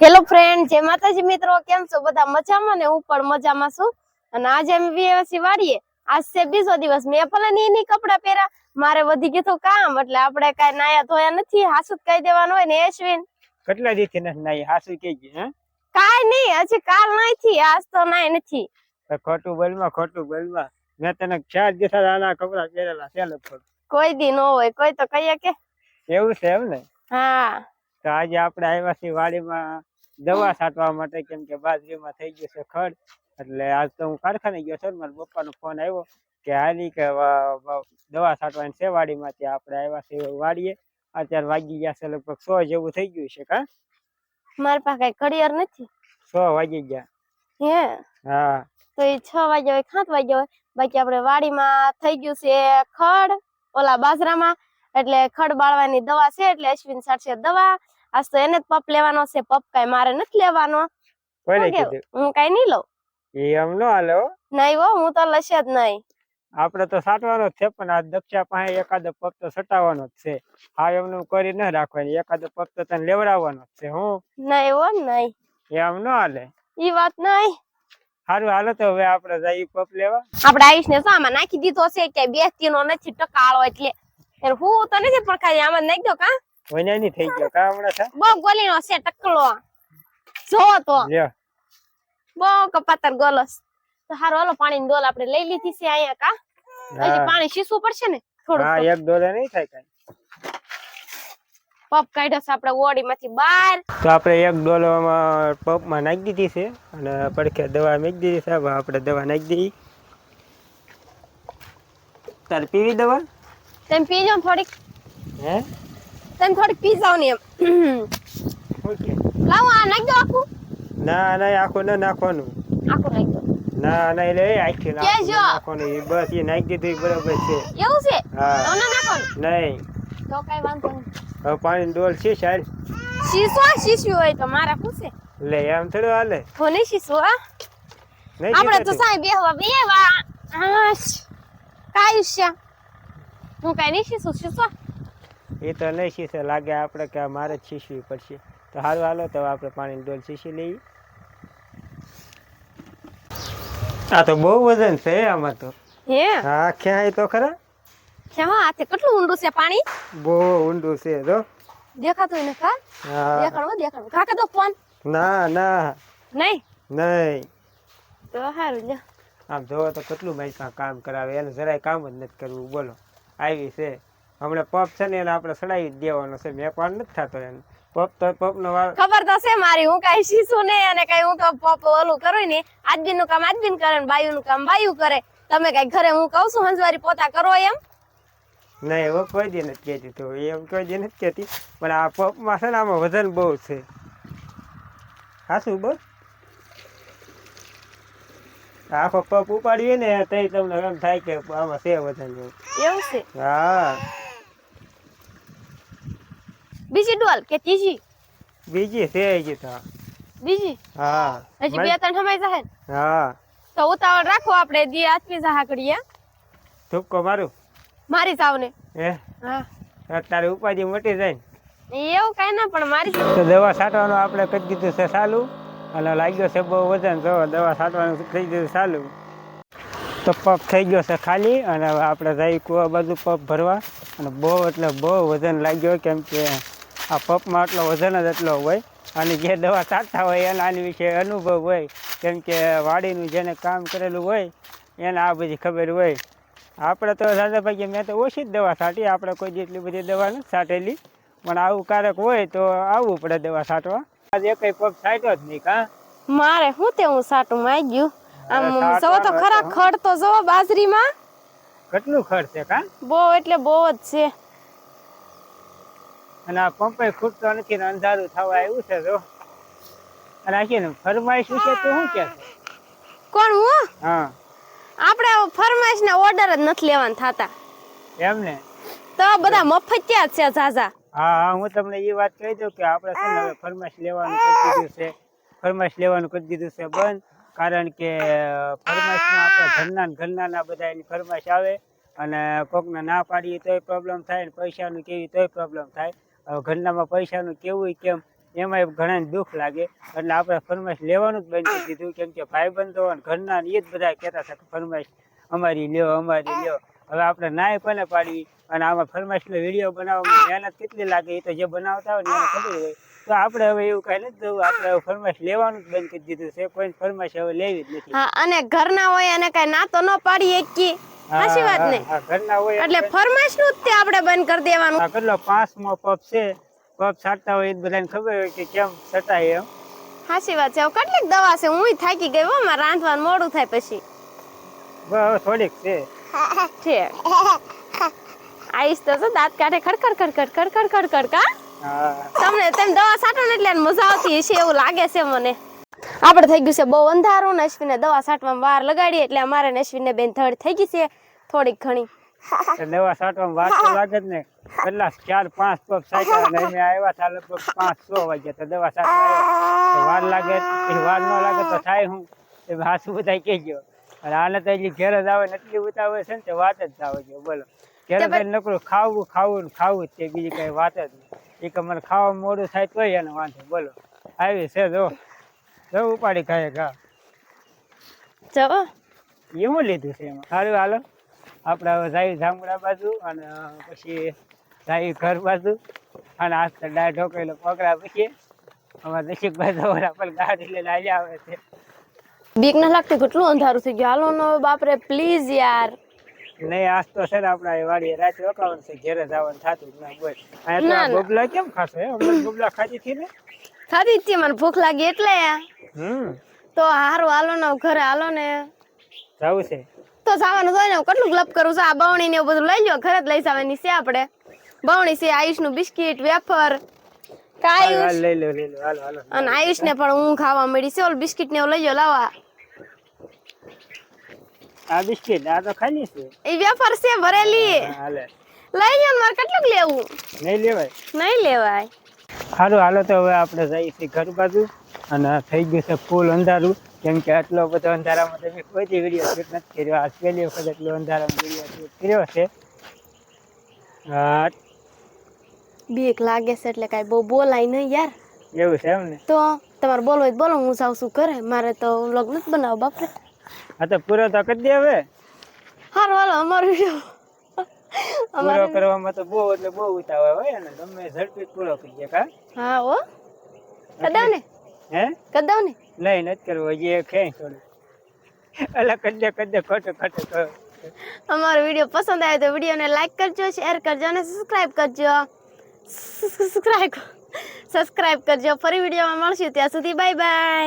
Hello friend જય માતાજી મિત્રો કેમ છો? બધા મજામાં ને હું પણ મજામાં છું. અને આજે અમે વ્યવસી વાળીએ. આજ છે બીજો દિવસ. મેં ની એની કપડા પહેર્યા મારે વધી ગયું કામ એટલે આપણે કાઈ નાયા ધોયા નથી. હાસુ જ કહી દેવાનું હોય ને એશ્વિન કેટલા દિવસથી નથી નાઈ? હાસુ કે હે? કાઈ નહીં હજી કાલ નાઈ આજ તો નાઈ નથી. ખોટું બોલમાં ખોટું બોલમાં. મેં તને ચાર દિવસ આના કપડા પહેરેલા છે લગભગ. કોઈ દી ન હોય કોઈ તો કહીએ કે. એવું છે એમ ને? હા. તો આજે આપણે આવ્યા છીએ વાડીમાં દવા છાંટવા માટે કેમ કે બાજરીમાં થઈ ગયું છે ખડ. એટલે આજ તો હું કારખાને ગયો છું મારા પપ્પાનો ફોન આવ્યો કે હાલી કે દવા છાંટવાની છે વાડીમાં ત્યાં આપણે આવ્યા છે વાડીએ. અત્યારે વાગી ગયા છે લગભગ સો જેવું થઈ ગયું છે કા? મારા પાસે કઈ ઘડિયાળ નથી. સો વાગી ગયા. હે? હા. તો એ છ વાગ્યા હોય સાત વાગ્યા હોય બાકી આપણે વાડીમાં થઈ ગયું છે ખડ ઓલા બાજરામાં. એટલે ખડ બાળવાની દવા છે એટલે અશ્વિન સાટશે દવા. આજ તો એને જ પપ લેવાનો છે પપ કાંઈ મારે નથી લેવાનો. હું કાઈ નહીં લઉં. એ આમ નો હાલે હો. નહીં હો હું તો લશે જ નહીં. આપણે તો સાટવાનો જ છે પણ આ દક્ષા પાસે એકાદો પગ તો સટાવવાનો જ છે. હા એમનું કરી ન રાખવાની. એકાદો પગ તો તને લેવડાવવાનો જ છે હું? નહીં હો નહીં. એ આમ ન હાલે. ઈ વાત નહીં. સારું હાલો તો હવે આપણે જઈએ પપ લેવા. આપણે આયુષ ને આમાં નાખી દીધો છે કે બે તીનો નથી ટકાળો એટલે. હું તો નથી પણ ખાલી આમાં નાખી દો કા? વૈનાની થઈ ગયો. કા હમણાં છે બહુ ગોલી નો છે ટકલો. જો તો. બહુ કપાતર ગોલસ. તો હારો હાલો પાણી ડોલ આપણે લઈ લીધી છે અહીંયા કા? હજી પાણી શીસવું પડશે ને? થોડું હા એક ડોલે નહીં થાય કાઈ. પપ કાઢ્યો છે આપણે ઓડી માંથી બહાર. તો આપણે એક ડોલોમાં પપમાં નાખી દીધી છે અને પડખે દવા મેકી દીધી છે આપણે દવા નાખી દીધી તારે પીવી દવા? તેમ પી જાઓ થોડીક. હે? તમે થોડીક પી જાઓ ને એમ. લાવો આ નાખ દો આખું. ના ના આખું ના નાખવાનું. આખું નાખ દો. ના ના એટલે એ આખી. નાખવાનું. ઈ બસ એ નાખી દીધું બરાબર છે. એવું છે? હા. નાખવાનું. નહીં. તો કઈ વાંધો નહીં. હવે પાણી ડોલ છે સાહેબ? શીશો શીશું હોય તો મારા પૂછે લે એમ થોડું હાલે. નહીં શીશું નહીં આપણે તો સાહેબ બે બેહવા બેવા. કાયું છે? હું કઈ નહીં શીશું શીશો. એ તો નહીં શીશે લાગે આપણે કે મારે જ શીશવી પડશે. તો સારું હાલો તો આપણે પાણીની ડોલ શીશી લઈએ. આ તો બહુ વજન છે આમાં તો. હે? હા ક્યાંય તો ખરા? ક્યાં આ કેટલું ઊંડું છે પાણી? બહુ ઊંડું છે તો દેખાતું ને કા દેખાડો દેખાડવો કાકા તો ફોન? ના ના. નહીં? નહીં. તો સારું જો આમ જોવો તો કેટલું માઇકા કામ કરાવે. એને જરાય કામ જ નથી કરવું બોલો. આવી છે. હમણાં પપ છે ને એને આપણે સડાવી દેવાનો છે. મેં પણ નથી થતો એને. પપ તો પપનો વાર ખબર તો છે મારી હું કઈ શીશું ને અને કઈ હું તો પપ ઓલું કરું ને આજબીનનું કામ આજબીન કરે ને બાયુ નું કામ બાયુ કરે. તમે કઈ ઘરે હું કહું છું હંસવારી પોતા કરો એમ? નહીં એવો કોઈ દી નથી કહેતી તો. એમ કોઈ દી નથી કહેતી. પણ આ પપમાં છે ને આમાં વજન બહુ છે. હાશું બસ આખો પપ ઉપાડીએ ને તો તમને એમ થાય કે આમાં છે વજન. એવું છે? હા. બીજી ડોલ કે ત્રીજી? બીજી છે હજી તો. બીજી? હા. હજી બે ત્રણ સમય જાય હા. તો ઉતાવળ રાખો આપણે જે આથમી જાહા કરીએ થૂપકો મારું? મારી ને હે? હા. અત્યારે ઉપાધી મોટી જાય ને. એવું કઈ ના પણ મારી તો દવા છાંટવાનું આપણે કરી દીધું છે ચાલુ અને લાગ્યો છે બહુ વજન જો દવા છાંટવાનું થઈ ગયું ચાલુ. તો પપ થઈ ગયો છે ખાલી અને આપણે જઈ કુવા બાજુ પપ ભરવા અને બહુ એટલે બહુ વજન લાગ્યો કેમ કે આ પપમાં એટલો વજન જ એટલો હોય અને જે દવા છાંટતા હોય એના આની વિશે અનુભવ હોય કેમ કે વાડીનું જેને કામ કરેલું હોય એને આ બધી ખબર હોય. આપણે તો દાદાભાઈ મેં તો ઓછી જ દવા છાંટી આપણે કોઈ જેટલી બધી દવા નથી છાંટેલી પણ આવું કારક હોય તો આવવું પડે દવા છાંટવા આજે કઈ પગ છાંટ્યો જ નહીં કા? મારે હું તે હું છાંટું માં ગયું આમ અરે તો ખરા. ખડ તો જો બાજરીમાં. કેટલું ખર્ચ છે કા? બહુ એટલે બહુ જ છે. અને આ પંપે ખૂટતો નથી ને અંધારું થવા આવ્યું છે જો. અને આખી ને ફરમાઈશ વિશે તું શું કે કોણ હું? હા. આપણે ફરમાઈશ ના ઓર્ડર જ નથી લેવાના થતા. એમ ને? તો બધા મફતિયા જ છે ઝાઝા. હા હા હું તમને એ વાત કહી દઉં કે આપણે છે ને હવે ફરમાઈશ લેવાનું કરી દીધું છે. ફરમાઈશ લેવાનું કરી દીધું છે બંધ. કારણ કે ફરમાઈશમાં આપણે ઘરના ઘરના બધા એની ફરમાઈશ આવે. અને કોકને ના પાડીએ તોય પ્રોબ્લેમ થાય ને પૈસાનું કેવી તોય પ્રોબ્લેમ થાય. ઘરનામાં પૈસાનું કેવું કેમ, એમાં ઘણા દુઃખ લાગે. એટલે આપણે ફરમાઈશ લેવાનું જ બંધ કરી દીધું. કેમ કે ભાઈબંધો અને ઘરના એ જ બધા કહેતા હતા કે ફરમાઈશ અમારી લ્યો અમારી લ્યો. હવે આપણે નાય પણ પાડવી? અને આમાં ફરમાઈશનો વીડિયો બનાવવામાં મહેનત કેટલી લાગે એ તો જે બનાવતા હોય ને એને ખબર હોય. તો આપણે હવે એવું કઈ નથી જવું આપણે હવે ફરમાઈશ લેવાનું જ બંધ કરી દીધું છે. કોઈ ફરમાશ હવે લેવી જ નથી. હા અને ઘરના હોય અને કઈ ના તો ન પાડી એકી સાચી વાત ને? ઘરના હોય એટલે ફરમાશનું જ તે આપણે બંધ કરી દેવાનું. કેટલો? પાંચમો પપ છે. પપ છાંટતા હોય એ બધાને ખબર હોય કે કેમ છટાય એમ. સાચી વાત છે. હવે કેટલીક દવા છે. હું થાકી ગઈ હો. મારે રાંધવાનું મોડું થાય પછી. થોડીક છે. છે આઈશ તો દાંત કાઢે. ખડખડ ખડખડ ખડખડ ખડખડ કા તમને તેમ દવા ને એટલે મજા આવતી હશે એવું લાગે છે મને. આપણે થઈ ગયું છે બહુ અંધારું ને અશ્વિને દવા છાંટવામાં વાર લગાડી એટલે અમારે ને અશ્વિને બેન ધડ થઈ ગઈ છે થોડીક ઘણી. દવા છાંટવામાં વાર તો લાગે જ ને. કેટલા ચાર, પાંચ પગ અને અમે આવ્યા હતા લગભગ પાંચ, છ વાગ્યા તો દવા સાટવા વાર લાગે વાર ન લાગે તો થાય હું. એ હાસુ બધા કહેજો. અને આને તો એટલી ઘેર જ આવે ને એટલી ઉતાવળ છે ને તે વાત જ આવે છે બોલો. જ નકરું ખાવું ખાવું ને ખાવું જ તે બીજી કઈ વાત જ નહીં. એ કે મને ખાવા મોડું થાય તોય એને વાંધો બોલો. આવી છે જો. જો ઉપાડી ખાય ઘા. જો. એ હું લીધું છે એમાં? સારું હાલો. આપણે હવે જાય જામડા બાજુ અને પછી જાય ઘર બાજુ. અને આજ તો ડાય ઢોકેલો પકડા પછી અમારે નસીબભાઈ બાજુ પણ ગાડી લઈને આવી આવે છે. બીક ના લાગતી કેટલું અંધારું થઈ ગયું. હાલો નો બાપરે પ્લીઝ યાર. નહીં આજ તો છે ને આપણા વાડીએ રાતે રોકાવાનું છે ઘેરે જવાનું થતું ના બોલ અહીંયા તો. ગોબલા કેમ ખાશે? હમણાં ગોબલા ખાધી થી ને? ખાધી જ મને ભૂખ લાગી એટલે. હમ. તો હારું હાલો ને ઘરે હાલો ને. જવું છે? તો જવાનું હોય ને કેટલું ગ્લપ કરું છું આ બવણી ને એવું બધું લઈ લો ઘરે જ લઈ જવાની છે આપણે. બવણી છે આયુષનું બિસ્કિટ વેફર કાયુષ લઈ લો લઈ લો હાલો હાલો. અને આયુષ ને પણ હું ખાવા મળી છે ઓલ બિસ્કિટ ને એવું લઈ લો લાવા આ બિસ્કિટ આ તો ખાલી છે. એ વેફર છે ભરેલી. હાલે. લઈ જાવ મારે કેટલું લેવું? નહીં લેવાય. નહીં લેવાય. સારું હાલો તો હવે આપણે જઈએ છીએ ઘર બાજુ. અને થઈ ગયું છે ફૂલ અંધારું. કેમ કે આટલો બધો અંધારામાં તમે કોઈ વીડિયો શૂટ નથી કર્યો. આ પહેલી વખત એટલો અંધારામાં વીડિયો શૂટ કર્યો છે. બીક લાગે છે એટલે કાંઈ બહુ બોલાય નહીં યાર. એવું છે એમ ને? તો તમારે બોલવું હોય બોલો હું જાઉં છું કરે મારે તો વ્લોગ નથી બનાવો બાપરે. હા તો પૂરો તો કરી દે હવે. હારું હાલો અમારો વીડિયો પૂરો કરવામાં તો બહુ એટલે બહુ ઉતાવળ હોય ને. ગમે ઝડપી જ પૂરો કરી દે કા? હા ઓ કદાવ ને હે? કદાવ ને નહીં નથી કરવો. હજી એક ખેંચ થોડું. અલા કરી દે કરી દે ખોટું ખોટું કરો અમારો વીડિયો પસંદ આવે તો વિડીયોને લાઈક કરજો શેર કરજો અને સબસ્ક્રાઇબ કરજો. સબસ્ક્રાઇબ સબસ્ક્રાઇબ કરજો. ફરી વિડીયોમાં મળશું. ત્યાં સુધી બાય બાય